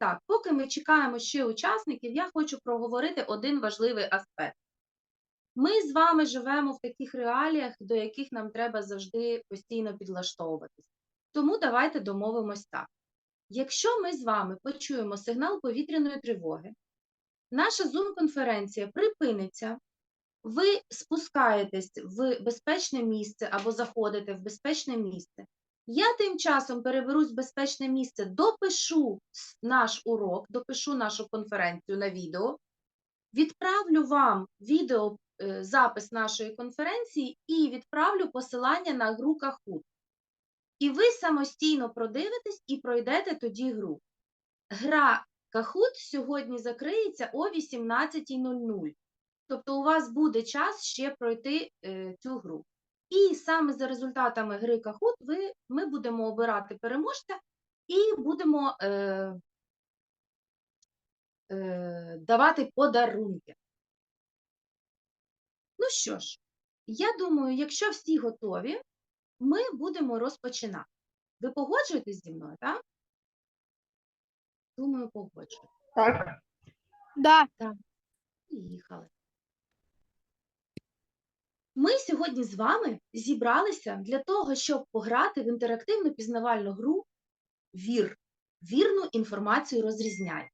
так, поки ми чекаємо ще учасників, я хочу проговорити один важливий аспект. Ми з вами живемо в таких реаліях, до яких нам треба завжди постійно підлаштовуватись. Тому давайте домовимось так. Якщо ми з вами почуємо сигнал повітряної тривоги, наша Zoom-конференція припиниться, ви спускаєтесь в безпечне місце або заходите в безпечне місце. Я тим часом переберусь в безпечне місце, допишу наш урок, допишу нашу конференцію на відео, відправлю вам відео е, запис нашої конференції і відправлю посилання на гру Kahoot. І ви самостійно продивитесь і пройдете тоді гру. Гра Kahoot сьогодні закриється о 18.00. Тобто у вас буде час ще пройти е, цю гру. І саме за результатами гри Kahoot ви, ми будемо обирати переможця і будемо е, е, давати подарунки. Ну що ж, я думаю, якщо всі готові, ми будемо розпочинати. Ви погоджуєтесь зі мною, так? Думаю, погоджуєтесь. Так. Да. Поїхали. Ми сьогодні з вами зібралися для того, щоб пограти в інтерактивну пізнавальну гру ВІР. Вірну інформацію розрізняй.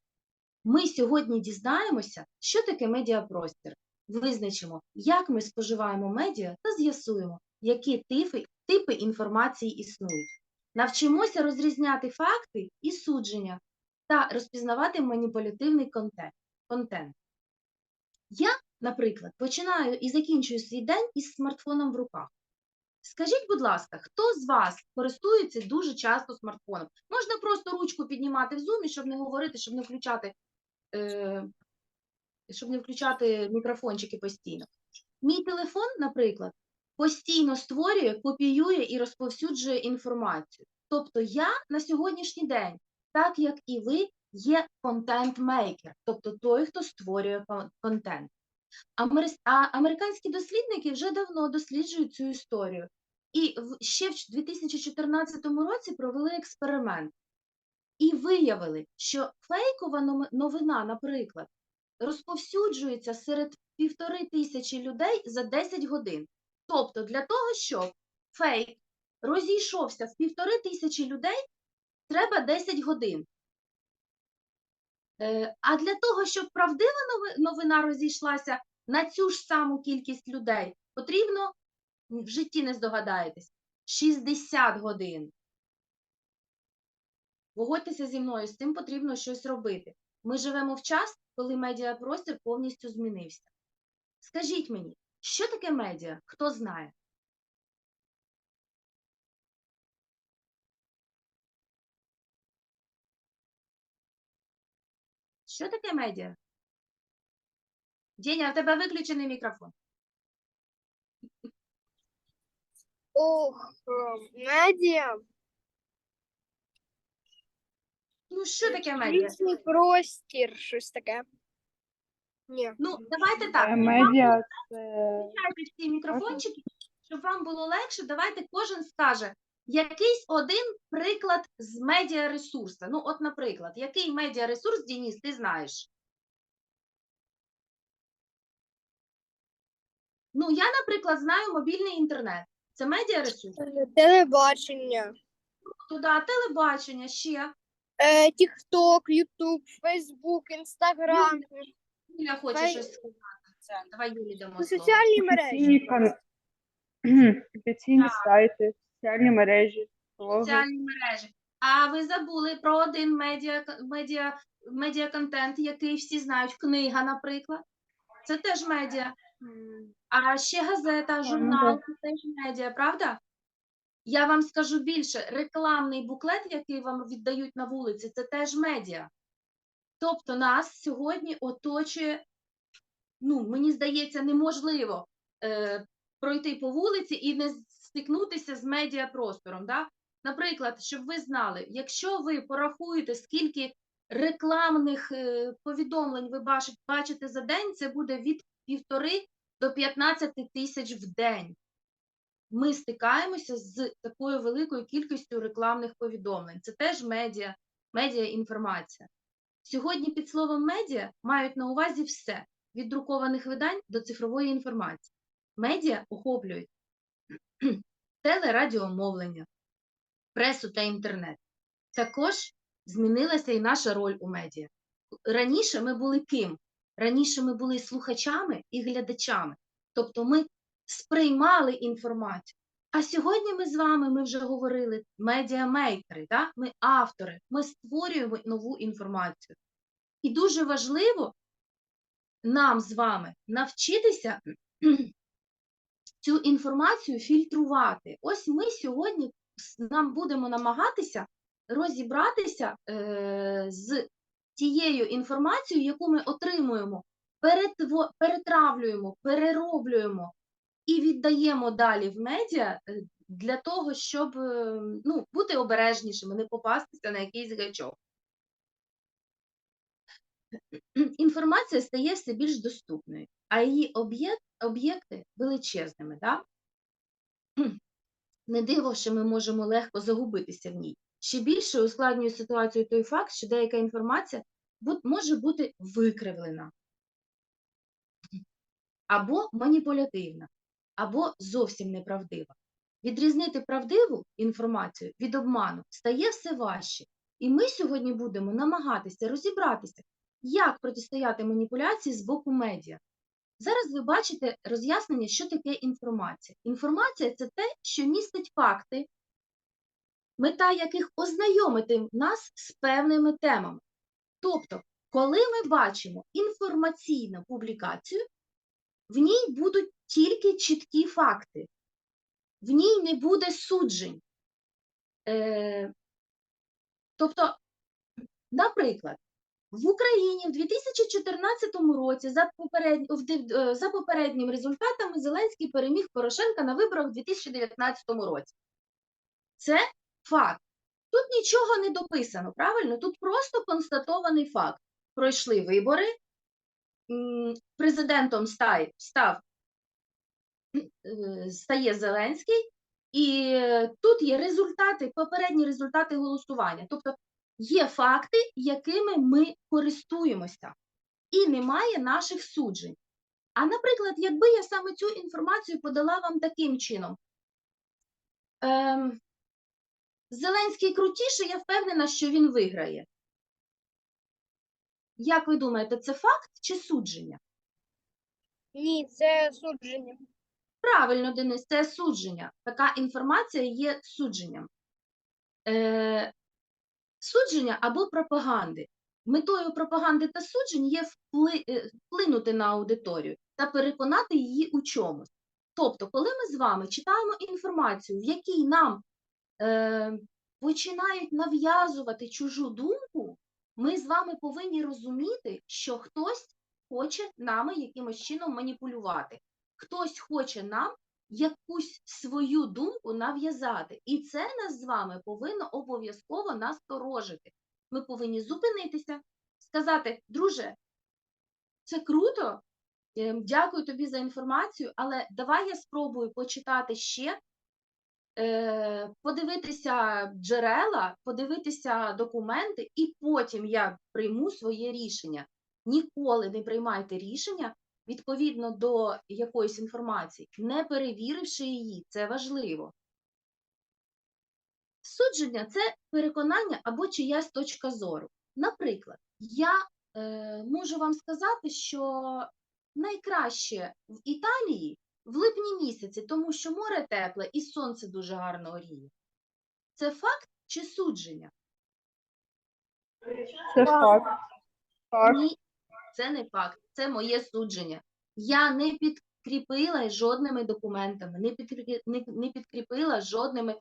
Ми сьогодні дізнаємося, що таке медіапростір, визначимо, як ми споживаємо медіа та з'ясуємо, які типи, типи інформації існують. Навчимося розрізняти факти і судження та розпізнавати маніпулятивний контент. контент. Я, наприклад, починаю і закінчую свій день із смартфоном в руках. Скажіть, будь ласка, хто з вас користується дуже часто смартфоном? Можна просто ручку піднімати в зумі, щоб не говорити, щоб не включати, е, щоб не включати мікрофончики постійно. Мій телефон, наприклад, постійно створює, копіює і розповсюджує інформацію. Тобто я на сьогоднішній день, так як і ви, є контент-мейкер, тобто той, хто створює контент. А американські дослідники вже давно досліджують цю історію. І ще в 2014 році провели експеримент і виявили, що фейкова новина, наприклад, розповсюджується серед півтори тисячі людей за 10 годин. Тобто, для того, щоб фейк розійшовся в півтори тисячі людей, треба 10 годин. Е, А для того, щоб правдива новина розійшлася на цю ж саму кількість людей, потрібно в житті не здогадаєтесь 60 годин. Погодьтеся зі мною, з цим потрібно щось робити. Ми живемо в час, коли медіапростір повністю змінився. Скажіть мені, що таке медіа? Хто знає? Що таке медіа? Деня, у тебе виключений мікрофон. Ох, медіа. Ну, що таке медіа? Публічний простір, щось таке. Ні. Ну, давайте так. Медіа це Включайте всі мікрофончики, щоб вам було легше. Давайте кожен скаже якийсь один приклад з медіаресурсу. Ну, от, наприклад, який медіаресурс, Дініс, ти знаєш? Ну, я, наприклад, знаю мобільний інтернет. Це медіаресурс. Е, Телебачення. Туди телебачення ще. Тікток, Ютуб, Фейсбук, Інстаграм. Юля хоче Хай- щось сказати. Це. Давай Юлі дамо Ну, слово. Соціальні мережі. офіційні, кан... офіційні сайти, соціальні мережі, блоги. соціальні мережі. А ви забули про один медіа, медіа, медіаконтент, який всі знають, книга, наприклад. Це теж медіа. А ще газета, журнал, це теж медіа, правда? Я вам скажу більше, рекламний буклет, який вам віддають на вулиці, це теж медіа. Тобто нас сьогодні оточує, ну, мені здається, неможливо е, пройти по вулиці і не стикнутися з медіапростором. Да? Наприклад, щоб ви знали, якщо ви порахуєте, скільки рекламних е, повідомлень ви бачите, за день, це буде від півтори до 15 тисяч в день. Ми стикаємося з такою великою кількістю рекламних повідомлень. Це теж медіа інформація. Сьогодні під словом медіа мають на увазі все від друкованих видань до цифрової інформації. Медіа охоплюють телерадіомовлення, пресу та інтернет. Також змінилася і наша роль у медіа. Раніше ми були ким? Раніше ми були слухачами і глядачами. Тобто ми сприймали інформацію. А сьогодні ми з вами, ми вже говорили, медіамейкери, да? ми автори, ми створюємо нову інформацію. І дуже важливо нам з вами навчитися цю інформацію фільтрувати. Ось ми сьогодні нам будемо намагатися розібратися е, з тією інформацією, яку ми отримуємо, перетво, перетравлюємо, перероблюємо і віддаємо далі в медіа е, для того, щоб е, ну, бути обережнішими, не попастися на якийсь гачок. Інформація стає все більш доступною, а її об'єкт, об'єкти величезними. Да? Не диво, що ми можемо легко загубитися в ній. Ще більше ускладнює ситуацію той факт, що деяка інформація може бути викривлена або маніпулятивна, або зовсім неправдива. Відрізнити правдиву інформацію від обману стає все важче. І ми сьогодні будемо намагатися розібратися, як протистояти маніпуляції з боку медіа. Зараз ви бачите роз'яснення, що таке інформація. Інформація це те, що містить факти, мета яких ознайомити нас з певними темами. Тобто, коли ми бачимо інформаційну публікацію, в ній будуть тільки чіткі факти, в ній не буде суджень. Е, тобто, наприклад, в Україні в 2014 році за, попередні, е, за попередніми результатами Зеленський переміг Порошенка на виборах в 2019 році. Це факт. Тут нічого не дописано, правильно? Тут просто констатований факт. Пройшли вибори, президентом стає, став, е, стає Зеленський, і е, тут є результати, попередні результати голосування. Тобто є факти, якими ми користуємося, і немає наших суджень. А наприклад, якби я саме цю інформацію подала вам таким чином. Ем, Зеленський крутіший, я впевнена, що він виграє. Як ви думаєте, це факт чи судження? Ні, це судження. Правильно, Денис, це судження. Така інформація є судженням. Е, судження або пропаганди. Метою пропаганди та суджень є е, вплинути на аудиторію та переконати її у чомусь. Тобто, коли ми з вами читаємо інформацію, в якій нам е, починають нав'язувати чужу думку, ми з вами повинні розуміти, що хтось хоче нами якимось чином маніпулювати. Хтось хоче нам якусь свою думку нав'язати. І це нас з вами повинно обов'язково насторожити. Ми повинні зупинитися, сказати, друже, це круто, ем, дякую тобі за інформацію, але давай я спробую почитати ще, е, подивитися джерела, подивитися документи, і потім я прийму своє рішення. Ніколи не приймайте рішення відповідно до якоїсь інформації, не перевіривши її, це важливо. Судження це переконання або чиясь точка зору. Наприклад, я е, можу вам сказати, що найкраще в Італії в липні місяці, тому що море тепле і сонце дуже гарно оріє. Це факт чи судження? Це факт. Ні, це не факт, це моє судження. Я не підкріпила жодними документами, не, підкрі- не, не підкріпила жодними.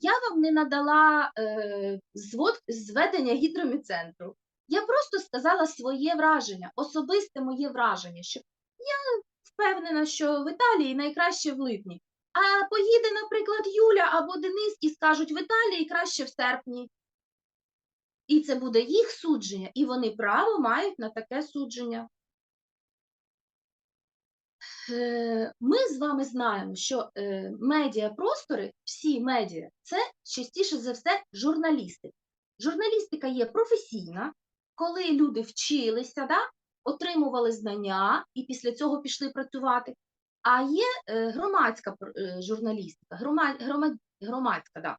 Я вам не надала е, звод, зведення гідроміцентру. Я просто сказала своє враження, особисте моє враження, що я впевнена, що в Італії найкраще в липні. А поїде, наприклад, Юля або Денис і скажуть, в Італії краще в серпні. І це буде їх судження, і вони право мають на таке судження. Е, Ми з вами знаємо, що е, медіапростори, всі медіа, це частіше за все журналістика. Журналістика є професійна, коли люди вчилися, да, отримували знання і після цього пішли працювати. А є е, громадська журналістика, грома, грома, громадська, да.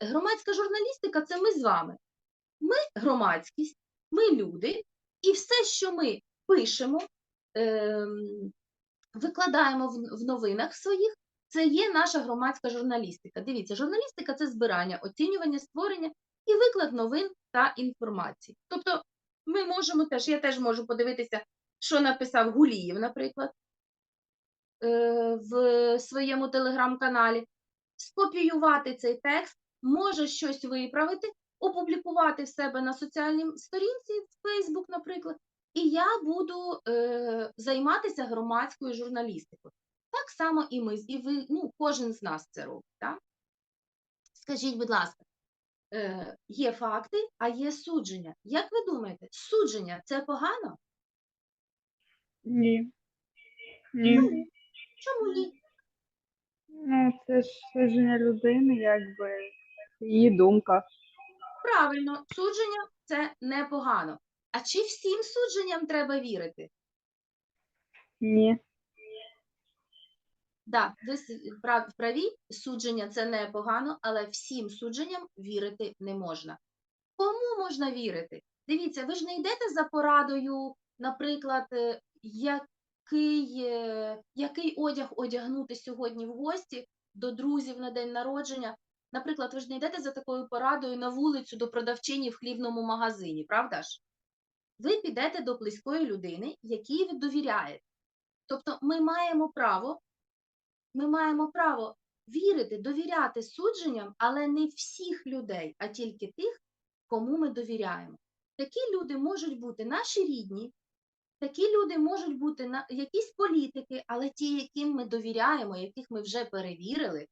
Громадська журналістика це ми з вами. Ми громадськість, ми люди, і все, що ми пишемо, ем, викладаємо в, новинах своїх, це є наша громадська журналістика. Дивіться, журналістика це збирання, оцінювання, створення і виклад новин та інформації. Тобто ми можемо теж, я теж можу подивитися, що написав Гулієв, наприклад, е, в своєму телеграм-каналі, скопіювати цей текст, може щось виправити, опублікувати в себе на соціальній сторінці, в Facebook, наприклад, і я буду е, займатися громадською журналістикою. Так само і ми, і ви, ну, кожен з нас це робить. Так? Скажіть, будь ласка, е, є факти, а є судження. Як ви думаєте, судження це погано? Ні. Ні. Чому ні? Ну, це ж судження людини, якби її думка. Правильно, судження це непогано. А чи всім судженням треба вірити? Ні. Да, ви праві, судження це непогано, але всім судженням вірити не можна. Кому можна вірити? Дивіться, ви ж не йдете за порадою, наприклад, е, який, е, який одяг одягнути сьогодні в гості до друзів на день народження. Наприклад, ви ж не йдете за такою порадою на вулицю до продавчині в хлібному магазині, правда ж? Ви підете до близької людини, якій ви довіряєте. Тобто ми маємо право ми маємо право вірити, довіряти судженням, але не всіх людей, а тільки тих, кому ми довіряємо. Такі люди можуть бути наші рідні, такі люди можуть бути якісь політики, але ті, яким ми довіряємо, яких ми вже перевірили,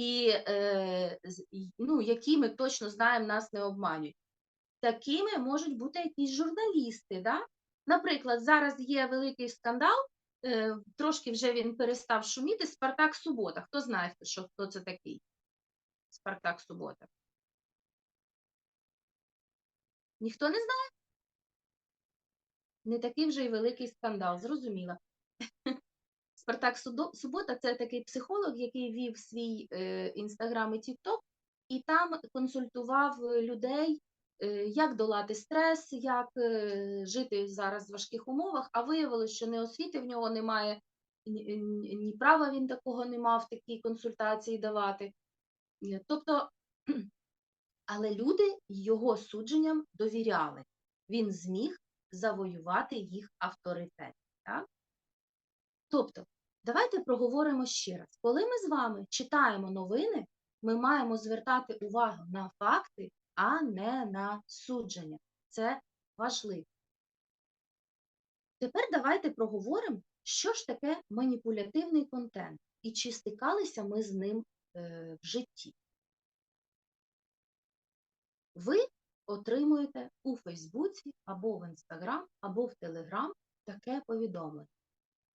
і е, ну, які ми точно знаємо, нас не обманюють. Такими можуть бути якісь журналісти. Да? Наприклад, зараз є великий скандал, е, трошки вже він перестав шуміти. Спартак Субота. Хто знає, що хто це такий? Спартак Субота. Ніхто не знає? Не такий вже й великий скандал, зрозуміло. Спартак Субота це такий психолог, який вів свій е, інстаграм і тікток, і там консультував е, людей, е, як долати стрес, як е, жити зараз в важких умовах, а виявилося, що не освіти в нього немає, ні, права він такого не мав такі консультації давати. Е, Тобто, але люди його судженням довіряли. Він зміг завоювати їх авторитет. Так? Тобто, давайте проговоримо ще раз. Коли ми з вами читаємо новини, ми маємо звертати увагу на факти, а не на судження. Це важливо. Тепер давайте проговоримо, що ж таке маніпулятивний контент і чи стикалися ми з ним е, в житті. Ви отримуєте у Фейсбуці або в Інстаграм, або в Телеграм таке повідомлення.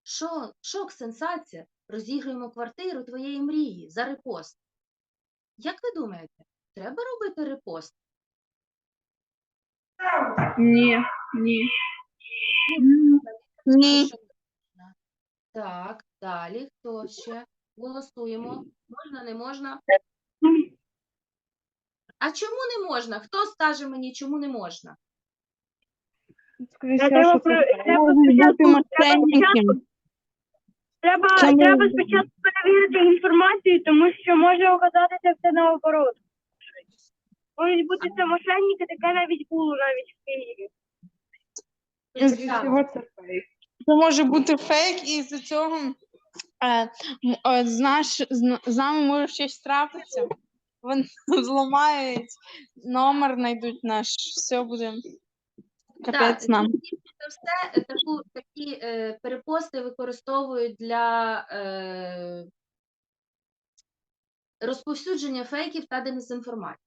Шок, шок, сенсація, розігруємо квартиру твоєї мрії за репост. Як ви думаєте, треба робити репост? Ні. Ні. Ні. Так, далі, хто ще? Голосуємо. Можна, не можна? А чому не можна? Хто скаже мені, чому не можна? Треба що про- це треба спочатку- Чому? треба спочатку перевірити інформацію, тому що може оказатися все наоборот. Можуть бути це мошенники, таке навіть було навіть в Києві. Це фейк. Це може бути фейк, і з цього е, е, з, наш, з, з нами може щось трапитися. Вони зламають номер, знайдуть наш, все буде капець нам. за все, е, таку, такі е, перепости використовують для е, розповсюдження фейків та дезінформації.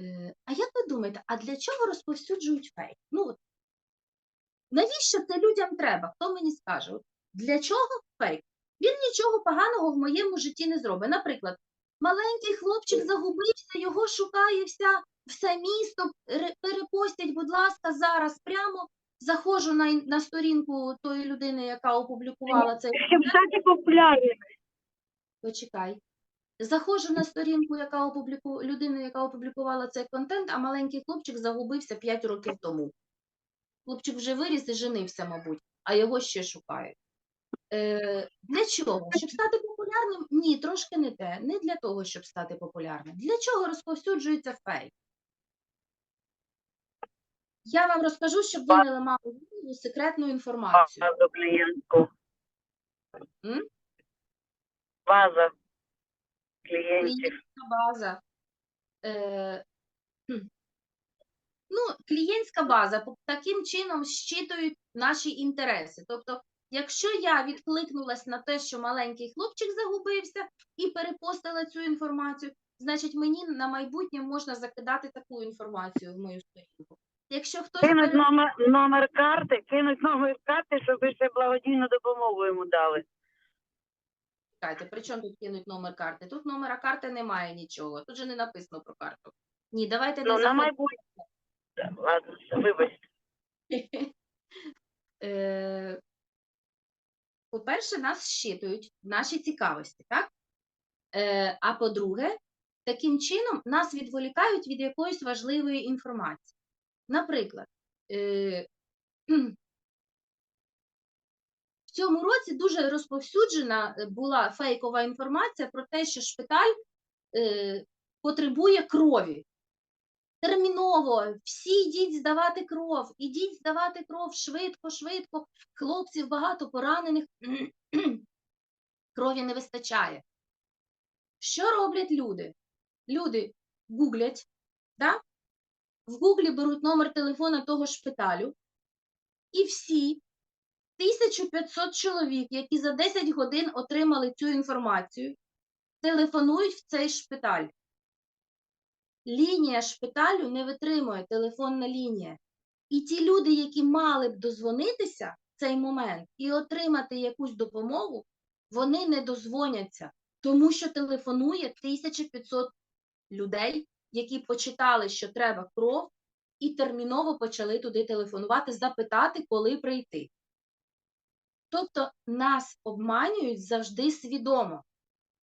Е, а як ви думаєте, а для чого розповсюджують фейк? Ну, от, навіщо це людям треба? Хто мені скаже? От, для чого фейк? Він нічого поганого в моєму житті не зробить. Наприклад, маленький хлопчик загубився, його шукає вся все місто перепостять, будь ласка, зараз прямо. Заходжу на, на сторінку тої людини, яка опублікувала цей стати. Почекай. Заходжу на сторінку, яка опубліку... людини, яка опублікувала цей контент, а маленький хлопчик загубився 5 років тому. Хлопчик вже виріс і женився, мабуть, а його ще шукають. Е, для чого? Щоб стати популярним? Ні, трошки не те. Не для того, щоб стати популярним. Для чого розповсюджується фейк? Я вам розкажу, щоб ви не ламали голову секретну інформацію. базу клієнтку. М? База клієнтів. клієнтська база. Е, хм. ну, клієнтська база по- таким чином щитують наші інтереси. Тобто, якщо я відкликнулась на те, що маленький хлопчик загубився і перепостила цю інформацію, значить мені на майбутнє можна закидати таку інформацію в мою сторінку. Якщо хтось Кинуть номер, номер карти, кинуть номер карти, щоб ви ще благодійну допомогу йому дали. Чекайте, при чому тут кинуть номер карти? Тут номера карти немає нічого. Тут же не написано про карту. Ні, давайте не Ну, на заходимо. майбутнє. Так, Ладно, все, вибачте. Е, По-перше, нас щитують в наші цікавості, так? Е, А по-друге, таким чином нас відволікають від якоїсь важливої інформації. Наприклад, е, в цьому році дуже розповсюджена е, була фейкова інформація про те, що шпиталь е, потребує крові. Терміново, всі йдіть здавати кров, ідіть здавати кров швидко, швидко. Хлопців багато поранених, крові не вистачає. Що роблять люди? Люди гуглять, да? В гуглі беруть номер телефона того шпиталю, і всі 1500 чоловік, які за 10 годин отримали цю інформацію, телефонують в цей шпиталь. Лінія шпиталю не витримує телефонна лінія. І ті люди, які мали б дозвонитися в цей момент і отримати якусь допомогу, вони не дозвоняться, тому що телефонує 1500 людей, які почитали, що треба кров, і терміново почали туди телефонувати, запитати, коли прийти. Тобто нас обманюють завжди свідомо.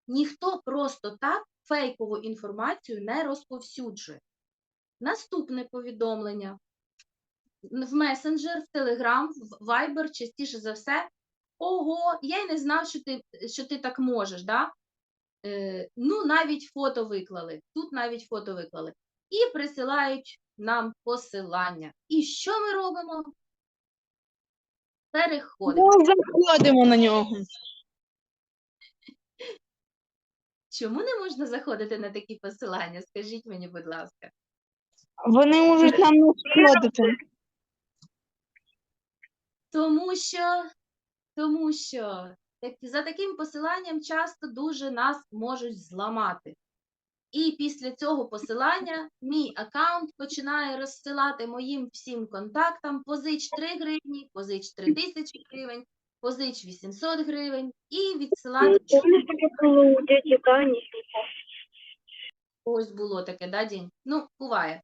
Ніхто просто так фейкову інформацію не розповсюджує. Наступне повідомлення. В месенджер, в Телеграм, в Viber частіше за все. Ого, я й не знав, що ти, що ти так можеш. Да? Е, ну, навіть фото виклали. Тут навіть фото виклали. І присилають нам посилання. І що ми робимо? Переходимо. Ми заходимо на нього. Чому не можна заходити на такі посилання? Скажіть мені, будь ласка. Вони можуть нам не сходити. Тому що, тому що за таким посиланням часто дуже нас можуть зламати. І після цього посилання мій аккаунт починає розсилати моїм всім контактам позич 3 гривні, позич 3 тисячі гривень, позич 800 гривень і відсилати Ось було таке, да, Дінь? Ну, буває.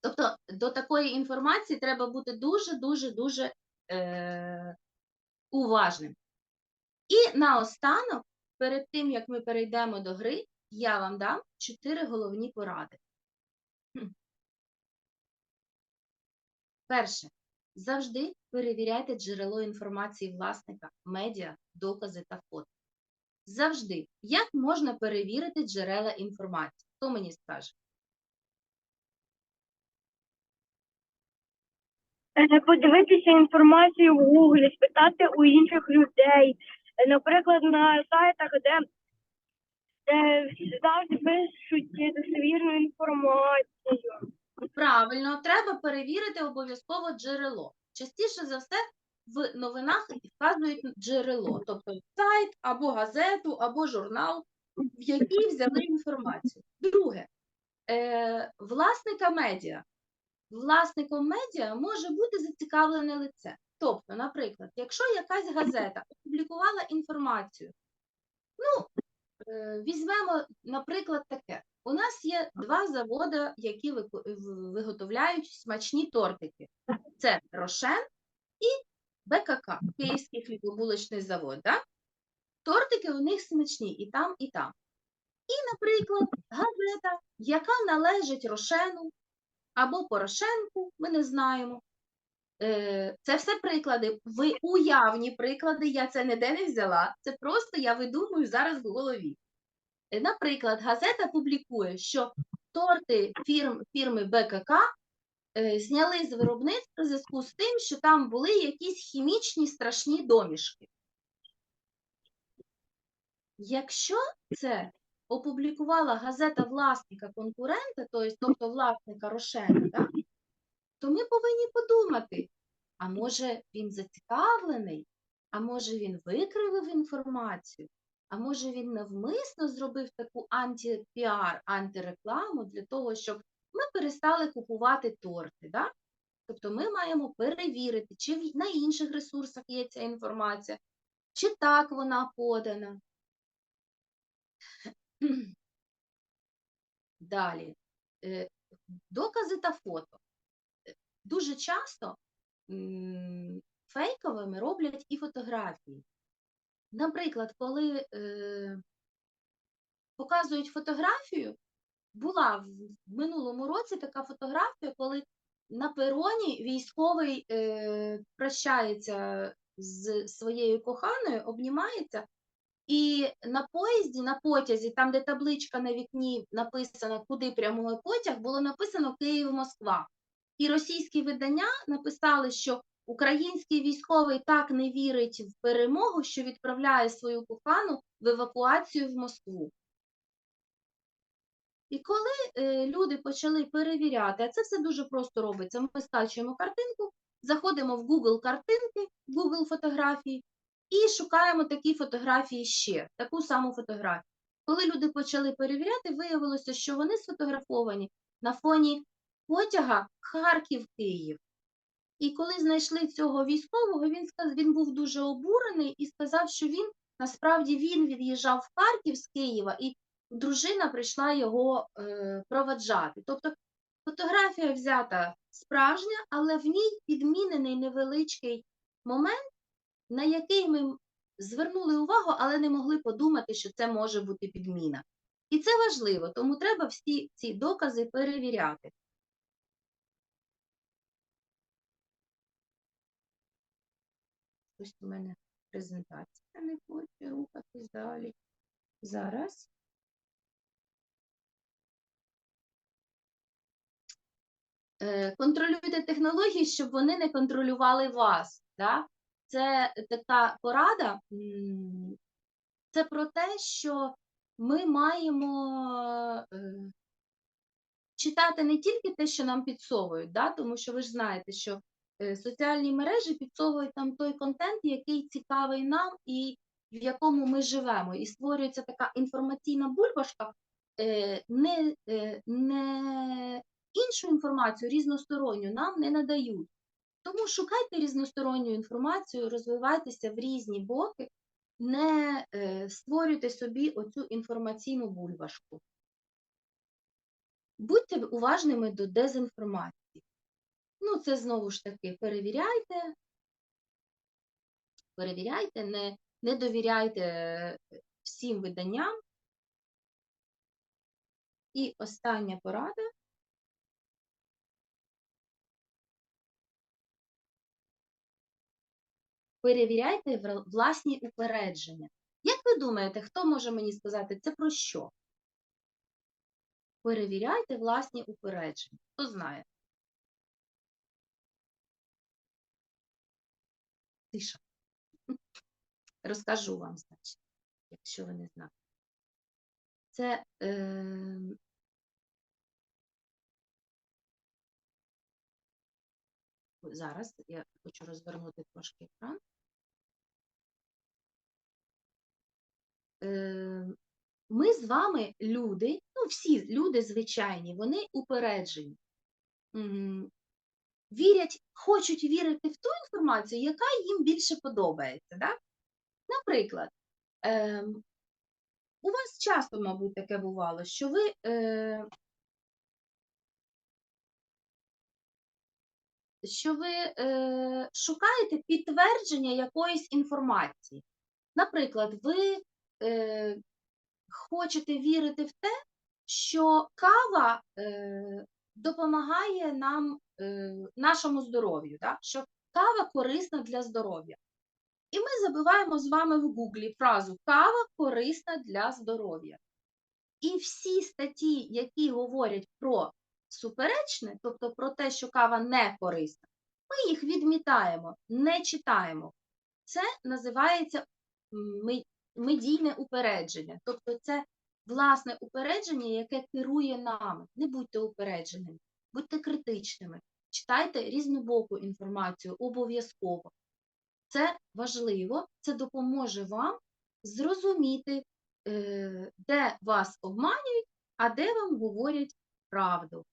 Тобто до такої інформації треба бути дуже-дуже-дуже е- уважним. І наостанок, перед тим, як ми перейдемо до гри, я вам дам чотири головні поради. Перше. Завжди перевіряйте джерело інформації власника, медіа, докази та фото. Завжди. Як можна перевірити джерела інформації? Хто мені скаже? Подивитися інформацію в Гуглі, спитати у інших людей. Е, Наприклад, на сайтах, де, де завжди пишуть достовірну інформацію. Правильно, треба перевірити обов'язково джерело. Частіше за все в новинах вказують джерело, тобто сайт або газету, або журнал, в який взяли інформацію. Друге, е, власника медіа. Власником медіа може бути зацікавлене лице. Тобто, наприклад, якщо якась газета опублікувала інформацію, ну, е, візьмемо, наприклад, таке. У нас є два заводи, які виготовляють смачні тортики. Це Рошен і БКК, Київський хлібобулочний завод. Да? Тортики у них смачні і там, і там. І, наприклад, газета, яка належить Рошену або Порошенку, ми не знаємо. Е, Це все приклади. Ви уявні приклади, я це ніде не взяла. Це просто я видумую зараз в голові. Е, Наприклад, газета публікує, що торти фірм, фірми БКК е, зняли з виробництва в зв'язку з тим, що там були якісь хімічні страшні домішки. Якщо це опублікувала газета власника конкурента, тобто, власника Рошена, да, то ми повинні подумати, а може він зацікавлений, а може він викривив інформацію, а може він навмисно зробив таку антипіар, антирекламу для того, щоб ми перестали купувати торти. Да? Тобто ми маємо перевірити, чи на інших ресурсах є ця інформація, чи так вона подана. Далі. Е, Докази та фото. Е, Дуже часто фейковими роблять і фотографії. Наприклад, коли е, показують фотографію, була в минулому році така фотографія, коли на пероні військовий е, прощається з своєю коханою, обнімається, і на поїзді, на потязі, там, де табличка на вікні написана, куди прямує потяг, було написано Київ-Москва. І російські видання написали, що український військовий так не вірить в перемогу, що відправляє свою кохану в евакуацію в Москву. І коли е, люди почали перевіряти, а це все дуже просто робиться, ми скачуємо картинку, заходимо в Google картинки, Google фотографії і шукаємо такі фотографії ще, таку саму фотографію. Коли люди почали перевіряти, виявилося, що вони сфотографовані на фоні потяга Харків-Київ. І коли знайшли цього військового, він сказ... він був дуже обурений і сказав, що він насправді він від'їжджав в Харків з Києва, і дружина прийшла його е, проваджати. Тобто фотографія взята справжня, але в ній підмінений невеличкий момент, на який ми звернули увагу, але не могли подумати, що це може бути підміна. І це важливо, тому треба всі ці докази перевіряти. Ось у мене презентація не хоче рухатись далі. Зараз. Е, Контролюйте технології, щоб вони не контролювали вас. Да? Це така порада, це про те, що ми маємо е, читати не тільки те, що нам підсовують, да? тому що ви ж знаєте, що е, соціальні мережі підсовують нам той контент, який цікавий нам і в якому ми живемо. І створюється така інформаційна бульбашка, е, не, не іншу інформацію різносторонню нам не надають. Тому шукайте різносторонню інформацію, розвивайтеся в різні боки, не е, створюйте собі оцю інформаційну бульбашку. Будьте уважними до дезінформації. Ну, це знову ж таки перевіряйте, перевіряйте, не, не довіряйте е, всім виданням. І остання порада. Перевіряйте власні упередження. Як ви думаєте, хто може мені сказати, це про що? Перевіряйте власні упередження. Хто знає? Тиша. Розкажу вам, значить, якщо ви не знаєте. Це е, зараз я хочу розвернути трошки екран. Ми з вами люди, ну всі люди звичайні, вони упереджені. Вірять, хочуть вірити в ту інформацію, яка їм більше подобається. Да? Наприклад, ем, у вас часто, мабуть, таке бувало, що ви е, що ви е, шукаєте підтвердження якоїсь інформації. Наприклад, ви е, хочете вірити в те, що кава е, допомагає нам, е, нашому здоров'ю, да? що кава корисна для здоров'я. І ми забиваємо з вами в Гуглі фразу кава корисна для здоров'я. І всі статті, які говорять про суперечне, тобто про те, що кава не корисна, ми їх відмітаємо, не читаємо. Це називається медійне упередження. Тобто це власне упередження, яке керує нами. Не будьте упередженими, будьте критичними, читайте різнобоку інформацію обов'язково. Це важливо, це допоможе вам зрозуміти, е, де вас обманюють, а де вам говорять правду.